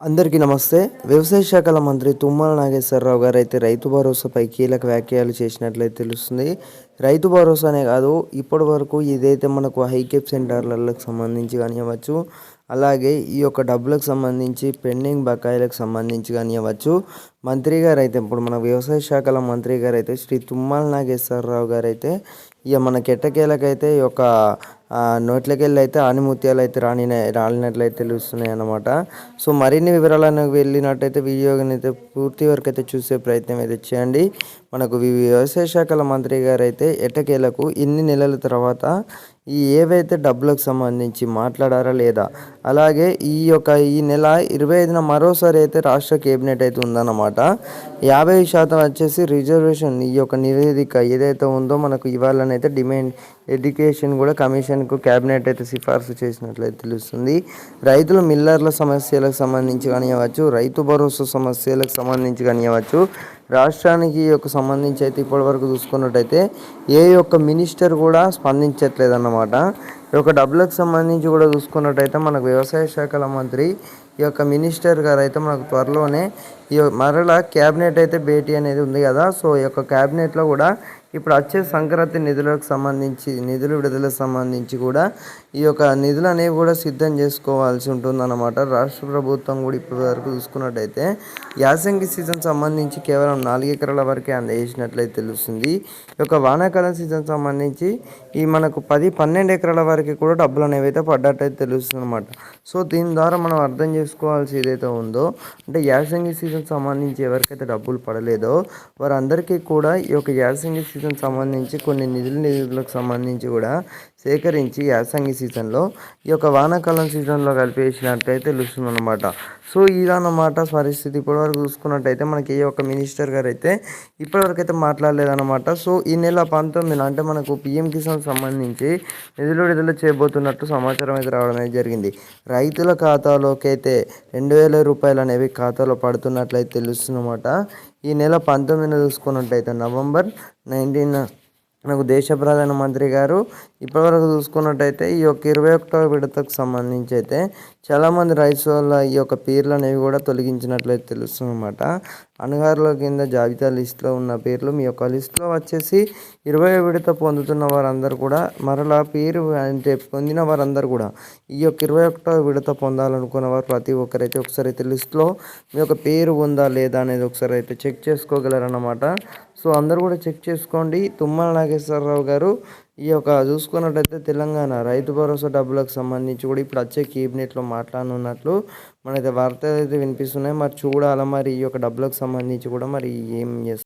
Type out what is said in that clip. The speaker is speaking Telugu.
అందరికీ నమస్తే. వ్యవసాయ శాఖల మంత్రి తుమ్మల నాగేశ్వరరావు గారు అయితే రైతు భరోసాపై కీలక వ్యాఖ్యలు చేసినట్లయితే తెలుస్తుంది. రైతు భరోసానే కాదు ఇప్పటి వరకు ఇదైతే మనకు హైకెప్ సెంటర్లకు సంబంధించి కానివ్వచ్చు అలాగే ఈ యొక్క డబ్బులకు సంబంధించి పెండింగ్ బకాయిలకు సంబంధించి కానివ్వచ్చు మంత్రి గారు అయితే ఇప్పుడు మన వ్యవసాయ శాఖల మంత్రి గారు అయితే శ్రీ తుమ్మల నాగేశ్వరరావు గారు అయితే ఇక మన కెట్టకేలకైతే ఈ యొక్క నోట్లకెళ్ళి అయితే ఆనిముత్యాలు అయితే రాని రాలినట్లయితే తెలుస్తున్నాయి అన్నమాట సో మరిన్ని వివరాలను వెళ్ళినట్టయితే వీడియోని అయితే పూర్తి వరకు అయితే చూసే ప్రయత్నం అయితే చేయండి. మనకు వ్యవసాయ శాఖల మంత్రి గారు అయితే ఎట్టకేలకు ఇన్ని నెలల తర్వాత ఈ ఏవైతే డబ్బులకు సంబంధించి మాట్లాడారా లేదా? అలాగే ఈ యొక్క ఈ నెల ఇరవై ఐదున మరోసారి అయితే రాష్ట్ర కేబినెట్ అయితే ఉందన్నమాట. యాభై శాతం వచ్చేసి రిజర్వేషన్ ఈ యొక్క నివేదిక ఏదైతే ఉందో మనకు ఇవ్వాలనైతే డిమాండ్ ఎడ్యుకేషన్ కూడా కమిషన్కు క్యాబినెట్ అయితే సిఫార్సు చేసినట్లయితే తెలుస్తుంది. రైతులు మిల్లర్ల సమస్యలకు సంబంధించి కానివ్వచ్చు రైతు భరోసా సమస్యలకు సంబంధించి కానివ్వచ్చు రాష్ట్రానికి యొక్క సంబంధించి అయితే ఇప్పటివరకు చూసుకున్నట్టయితే ఏ యొక్క మినిస్టర్ కూడా స్పందించట్లేదు అన్నమాట ఈ యొక్క డబ్బులకు సంబంధించి కూడా చూసుకున్నట్టయితే మనకు వ్యవసాయ శాఖల మంత్రి ఈ యొక్క మినిస్టర్ గారు అయితే మనకు త్వరలోనే ఈ మరలా క్యాబినెట్ అయితే భేటీ అనేది ఉంది కదా. సో ఈ యొక్క క్యాబినెట్లో కూడా ఇప్పుడు వచ్చే సంక్రాంతి నిధులకు సంబంధించి నిధులు విడుదలకు సంబంధించి కూడా ఈ యొక్క నిధులు అనేవి కూడా సిద్ధం చేసుకోవాల్సి ఉంటుందన్నమాట. రాష్ట్ర ప్రభుత్వం కూడా ఇప్పటి వరకు చూసుకున్నట్టయితే యాసంగి సీజన్ సంబంధించి కేవలం నాలుగు ఎకరాల వరకే అందజేసినట్లయితే తెలుస్తుంది. ఈ యొక్క వానాకాలం సీజన్ సంబంధించి ఈ మనకు పది పన్నెండు ఎకరాల వరకు కూడా డబ్బులు అనేవి అయితే పడ్డట్టయితే తెలుస్తుంది అనమాట సో దీని ద్వారా మనం అర్థం చేసుకోవాల్సి ఏదైతే ఉందో అంటే యాసంగి సీజన్ సంబంధించి ఎవరికైతే డబ్బులు పడలేదో వారందరికీ కూడా ఈ యొక్క యాసంగి సీజన్ సంబంధించి కొన్ని నిధుల నిధులకు సంబంధించి కూడా సేకరించి యాసంగి సీజన్లో ఈ యొక్క వానాకాలం సీజన్లో కలిపేసినట్టయితే తెలుస్తుంది అనమాట సో ఇదన్నమాట పరిస్థితి. ఇప్పటివరకు చూసుకున్నట్టయితే మనకి ఏ ఒక్క మినిస్టర్ గారు అయితే ఇప్పటివరకు అయితే మాట్లాడలేదన్నమాట. సో ఈ నెల పంతొమ్మిది అంటే మనకు పిఎం కిసాన్ సంబంధించి నిధులు విడుదల చేయబోతున్నట్టు సమాచారం అయితే రావడం అనేది జరిగింది. రైతుల ఖాతాలోకి అయితే రెండు వేల రూపాయలు అనేవి ఖాతాలో పడుతున్నట్లయితే తెలుస్తుందన్నమాట ఈ నెల పంతొమ్మిదిన చూసుకున్నట్టయితే నవంబర్ నైన్టీన్ మనకు దేశ ప్రధానమంత్రి గారు ఇప్పటివరకు చూసుకున్నట్టయితే ఈ యొక్క ఇరవై ఒకటో విడతకు సంబంధించి అయితే చాలామంది రైతుల ఈ యొక్క పేర్లు అనేవి కూడా తొలగించినట్లయితే తెలుస్తుంది అనమాట అణగారుల కింద జాబితా లిస్టులో ఉన్న పేర్లు మీ యొక్క లిస్టులో వచ్చేసి ఇరవై విడత పొందుతున్న వారందరూ కూడా మరలా పేరు అంటే పొందిన వారందరూ కూడా ఈ యొక్క ఇరవై ఒకటో విడత పొందాలనుకున్న వారు ప్రతి ఒక్కరైతే ఒకసారి అయితే లిస్టులో మీ యొక్క పేరు ఉందా లేదా అనేది ఒకసారి అయితే చెక్ చేసుకోగలరన్నమాట. సో అందరూ కూడా చెక్ చేసుకోండి. తుమ్మల నాగేశ్వరరావు గారు ఈ యొక్క చూసుకున్నట్టయితే తెలంగాణ రైతు భరోసా డబ్బులకు సంబంధించి కూడా ఇప్పుడు వచ్చే కేబినెట్లో మాట్లాడనున్నట్లు మనైతే వార్తలు అయితే వినిపిస్తున్నాయి. మరి చూడాలి మరి ఈ యొక్క డబ్బులకు సంబంధించి కూడా మరి ఏం చేస్తారు